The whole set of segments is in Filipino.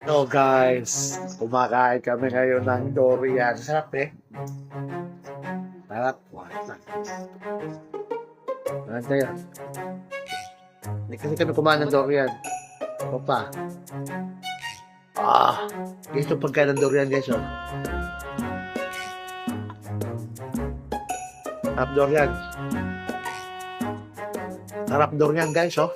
So guys, kumakain kami ngayon ng durian. Sarap eh. Sarap. Ano tayo? Hindi kasi kami kumain ng durian. Pa. Ah, gusto pagkain ng durian guys oh. Sarap durian. Sarap durian guys oh.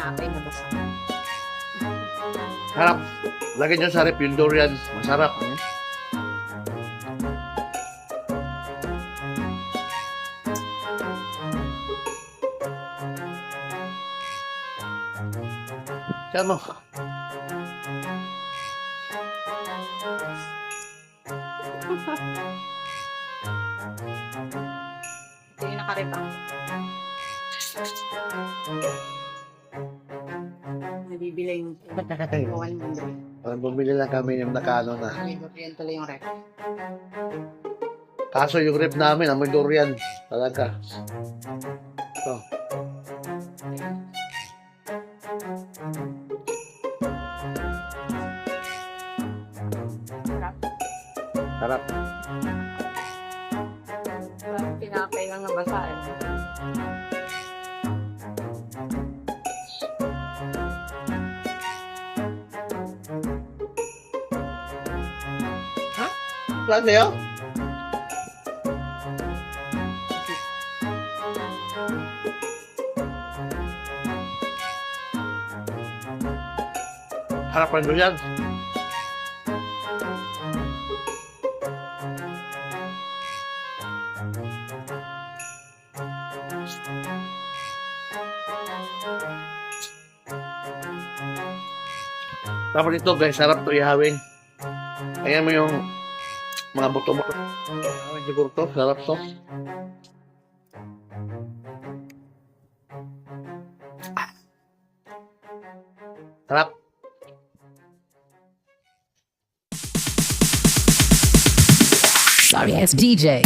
Basta. Sarap. Lagyan nyo sa rep yung durian. Masarap. Eh? Tiyan mo. Ito yung nakaripang. Nabibili yung bawal mo doon. Parang bumili lang kami ng nakano na. Yan tuloy yung rep. Kaso yung rep namin, amoy durian. Talaga. Ito. Sarap. Parang tinapay lang na basa Saan sa'yo? Harapan mo yan. Tapos ito guys, sarap to ihawin. Ayan mo yung mga buto-buto. Ihawin siguro to, sarap to. Ah. Sarap. Sorry ass DJ.